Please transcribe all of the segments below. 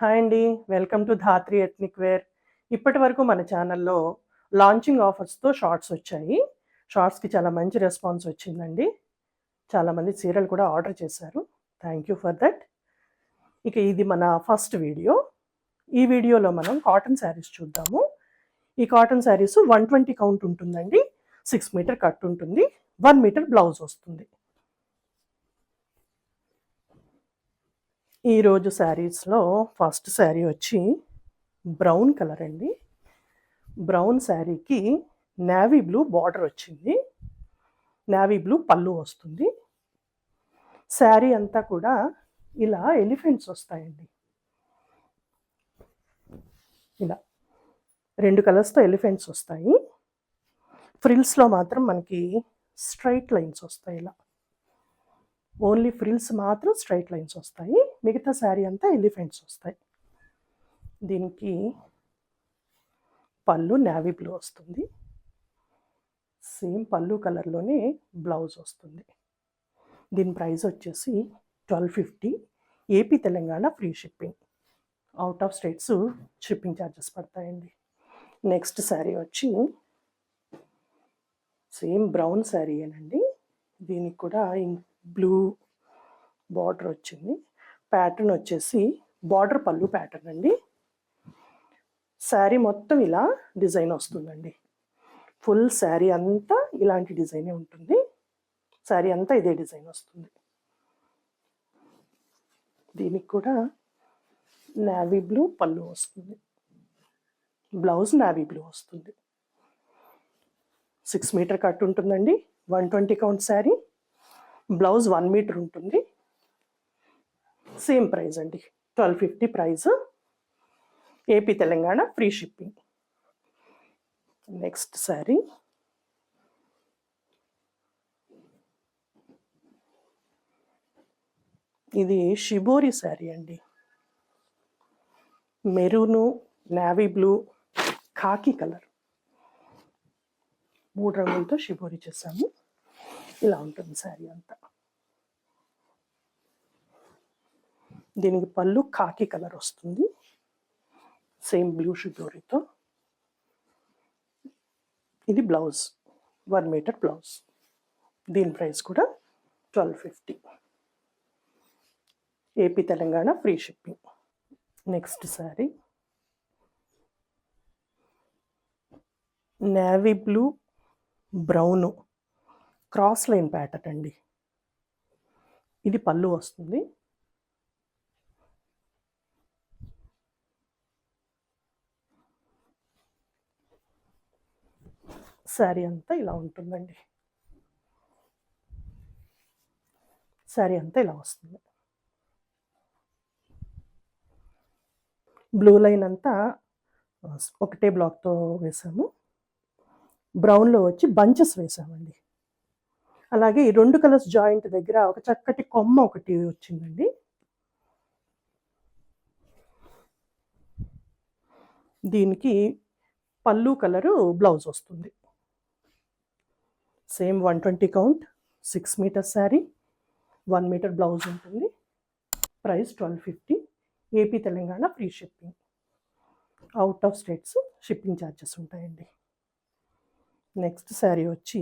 Hi అండి. Welcome to Dhatri ethnic wear. ఇప్పటి వరకు మన ఛానల్లో లాంచింగ్ ఆఫర్స్తో షార్ట్స్ వచ్చాయి. షార్ట్స్కి చాలా మంచి రెస్పాన్స్ వచ్చిందండి. చాలామంది చీరలు కూడా ఆర్డర్ చేశారు. Thank you for that. ఇక ఇది మన ఫస్ట్ వీడియో. ఈ వీడియోలో మనం కాటన్ శారీస్ చూద్దాము. ఈ cotton saris one twenty count ఉంటుందండి. సిక్స్ మీటర్ కట్ ఉంటుంది. వన్ మీటర్ బ్లౌజ్ వస్తుంది. ఈరోజు శారీస్లో ఫస్ట్ శారీ వచ్చి బ్రౌన్ కలర్ అండి. బ్రౌన్ శారీకి నేవీ బ్లూ బార్డర్ వచ్చింది. నేవీ బ్లూ పళ్ళు వస్తుంది. శారీ అంతా కూడా ఇలా ఎలిఫెంట్స్ వస్తాయండి. ఇలా రెండు కలర్స్తో ఎలిఫెంట్స్ వస్తాయి. ఫ్రిల్స్లో మాత్రం మనకి స్ట్రైట్ లైన్స్ వస్తాయి ఇలా. ఓన్లీ ఫ్రిల్స్ మాత్రం స్ట్రైట్ లైన్స్ వస్తాయి. మిగతా శారీ అంతా ఎలిఫెంట్స్ వస్తాయి. దీనికి పళ్ళు నావీ బ్లూ వస్తుంది. సేమ్ పళ్ళు కలర్లోనే బ్లౌజ్ వస్తుంది. దీని ప్రైస్ వచ్చేసి twelve fifty. AP Telangana free shipping. Out of states shipping charges పడతాయండి. నెక్స్ట్ శారీ వచ్చి సేమ్ బ్రౌన్ శారీ అండి దీనికి కూడా బ్లూ బార్డర్ వచ్చింది. ప్యాటర్న్ వచ్చేసి బార్డర్ పళ్ళు ప్యాటర్న్ అండి. శారీ మొత్తం ఇలా డిజైన్ వస్తుందండి. ఫుల్ శారీ అంతా ఇలాంటి డిజైనే ఉంటుంది. శారీ అంతా ఇదే డిజైన్ వస్తుంది. దీనికి కూడా నావీ బ్లూ పళ్ళు వస్తుంది. బ్లౌజ్ నావీ బ్లూ వస్తుంది. సిక్స్ మీటర్ కట్ ఉంటుందండి. One twenty count sari. Blouse one metre ఉంటుంది. సేమ్ ప్రైస్ అండి. Twelve fifty price. AP Telangana free shipping. Next sari. ఇది షిబోరి శారీ అండి. Maroon navy blue khaki colour. మూడు రంగులతో షిబోరి చేసాము ఇలా ఉంటుంది శారీ అంతా. దీనికి పళ్ళు కాకి కలర్ వస్తుంది. సేమ్ బ్లూ షిబోరితో ఇది బ్లౌజ్ వన్ మీటర్ బ్లౌజ్. దీని ప్రైస్ కూడా twelve fifty. AP Telangana free shipping. Next sari. Navy blue brown cross line pattern అండి. ఇది పళ్ళు వస్తుంది. శారీ అంతా ఇలా ఉంటుందండి. శారీ అంతా ఇలా వస్తుంది. బ్లూ లైన్ అంతా ఒకటే బ్లాక్తో వేసాము. బ్రౌన్లో వచ్చి బంచెస్ వేసామండి. అలాగే ఈ రెండు కలర్స్ జాయింట్ దగ్గర ఒక చక్కటి కొమ్మ ఒకటి వచ్చిందండి. దీనికి పళ్ళు కలరు బ్లౌజ్ వస్తుంది. Same one twenty count six metre sari one metre blouse ఉంటుంది. Price twelve fifty AP Telangana free shipping. Out of states shipping charges ఉంటాయండి. నెక్స్ట్ శారీ వచ్చి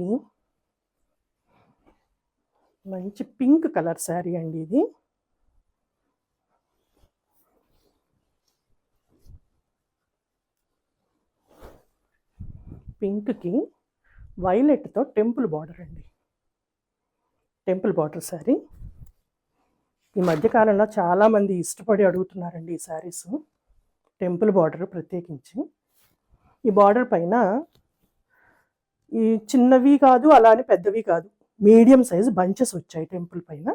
మంచి పింక్ కలర్ శారీ అండి ఇది. పింక్కి వైలెట్తో టెంపుల్ బార్డర్ అండి. Temple border sari. ఈ మధ్యకాలంలో చాలామంది ఇష్టపడి అడుగుతున్నారండి ఈ శారీస్. టెంపుల్ బార్డర్ ప్రత్యేకించి. ఈ బార్డర్ పైన ఈ చిన్నవి కాదు అలానే పెద్దవి కాదు మీడియం సైజ్ బంచెస్ వచ్చాయి టెంపుల్ పైన.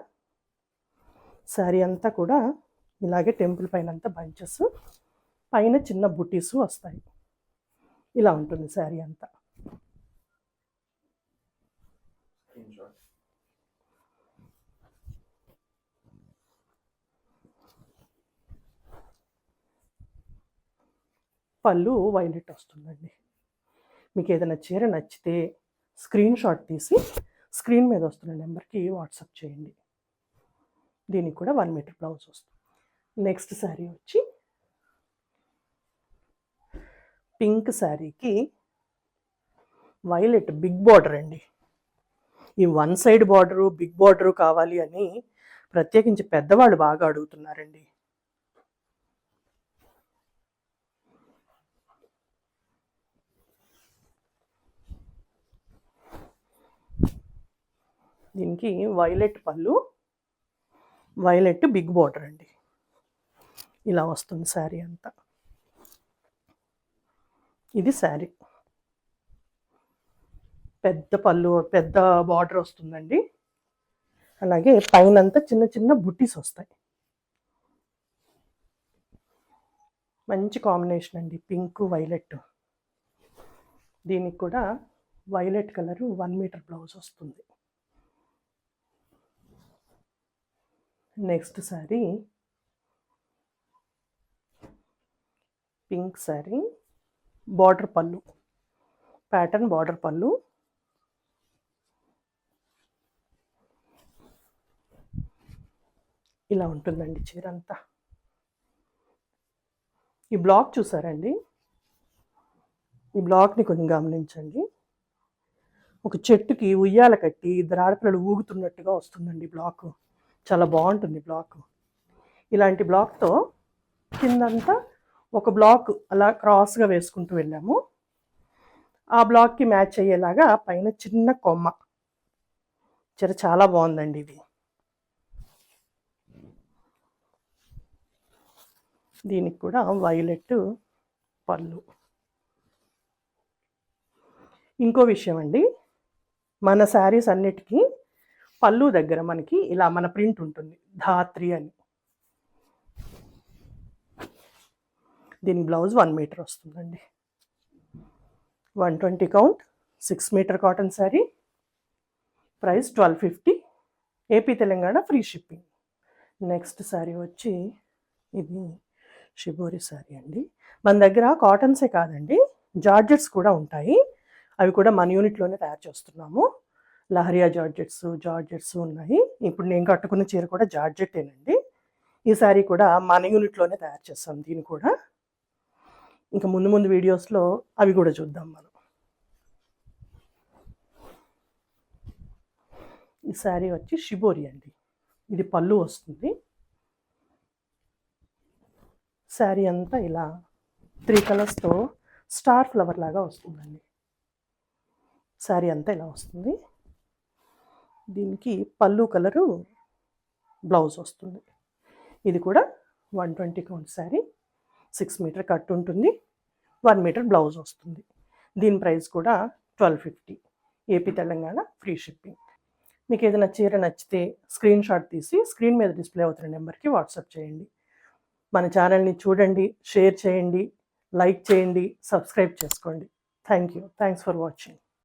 శారీ అంతా కూడా ఇలాగే టెంపుల్ పైన అంతా బంచెస్. పైన చిన్న బుటీస్ వస్తాయి. ఇలా ఉంటుంది శారీ అంతా. పళ్ళు వైలెట్ వస్తుందండి. మీకు ఏదైనా చీర నచ్చితే స్క్రీన్ షాట్ తీసి స్క్రీన్ మీద వస్తున్న నెంబర్కి వాట్సాప్ చేయండి. దీనికి కూడా వన్ మీటర్ బ్లౌజ్ వస్తుంది. నెక్స్ట్ శారీ వచ్చి పింక్ శారీకి వైలెట్ బిగ్ బార్డర్ అండి. ఈ one side border big border కావాలి అని ప్రత్యేకించి పెద్దవాళ్ళు బాగా అడుగుతున్నారండి. దీనికి వైలెట్ పళ్ళు వైలెట్ బిగ్ బార్డర్ అండి. ఇలా వస్తుంది శారీ అంతా. ఇది శారీ. పెద్ద పళ్ళు పెద్ద బార్డర్ వస్తుందండి. అలాగే పైనంతా చిన్న చిన్న బుట్టీస్ వస్తాయి. మంచి కాంబినేషన్ అండి పింక్ వైలెట్. దీనికి కూడా violet colour one metre blouse వస్తుంది. Next sari pink sari border పళ్ళు. ప్యాటర్న్ బార్డర్ పళ్ళు. ఇలా ఉంటుందండి చీర అంతా ఈ బ్లాక్ చూసారండి? ఈ బ్లాక్ని కొంచెం గమనించండి. ఒక చెట్టుకి ఉయ్యాల కట్టి ఇద్దరు ఆడపిల్లలు ఊగుతున్నట్టుగా వస్తుందండి బ్లాక్. చాలా బాగుంటుంది బ్లాక్. ఇలాంటి బ్లాక్తో కిందంతా ఒక బ్లాక్ అలా క్రాస్గా వేసుకుంటూ వెళ్ళాము. ఆ బ్లాక్కి మ్యాచ్ అయ్యేలాగా పైన చిన్న కొమ్మ. చర చాలా బాగుందండి ఇది. దీనికి కూడా వైలెట్ పళ్ళు. ఇంకో విషయం అండి. మన శారీస్ అన్నిటికీ పళ్ళు దగ్గర మనకి ఇలా మన ప్రింట్ ఉంటుంది. ధాత్రి అని. దీని బ్లౌజ్ వన్ మీటర్ వస్తుందండి. One twenty count six metre cotton sari. Price twelve fifty. AP Telangana free shipping. Next sari వచ్చి ఇది షిబోరి శారీ అండి. మన దగ్గర కాటన్సే కాదండి. జార్జెట్స్ కూడా ఉంటాయి. అవి కూడా మన యూనిట్లోనే తయారు చేస్తున్నాము. లహరియా జార్జెట్స్ జార్జెట్స్ ఉన్నాయి. ఇప్పుడు నేను కట్టుకున్న చీర కూడా జార్జెట్టేనండి. ఈ శారీ కూడా మన యూనిట్లోనే తయారు చేస్తాం దీన్ని కూడా. ఇంకా ముందు ముందు వీడియోస్లో అవి కూడా చూద్దాం మనం. ఈ శారీ వచ్చి షిబోరి అండి. ఇది పళ్ళు వస్తుంది. శారీ అంతా ఇలా త్రీ కలర్స్తో స్టార్ ఫ్లవర్ లాగా వస్తుందండి. శారీ అంతా ఇలా వస్తుంది. దీనికి పళ్ళు కలరు బ్లౌజ్ వస్తుంది. ఇది కూడా one twenty count sari. Six metre cut ఉంటుంది. వన్ మీటర్ బ్లౌజ్ వస్తుంది. దీని ప్రైస్ కూడా twelve fifty. AP Telangana free shipping. మీకు ఏదైనా చీర నచ్చితే స్క్రీన్ షాట్ తీసి స్క్రీన్ మీద డిస్ప్లే అవుతున్న నెంబర్కి వాట్సాప్ చేయండి. మన ఛానల్ని చూడండి షేర్ చేయండి లైక్ చేయండి సబ్స్క్రైబ్ చేసుకోండి. Thank you. Thanks for watching.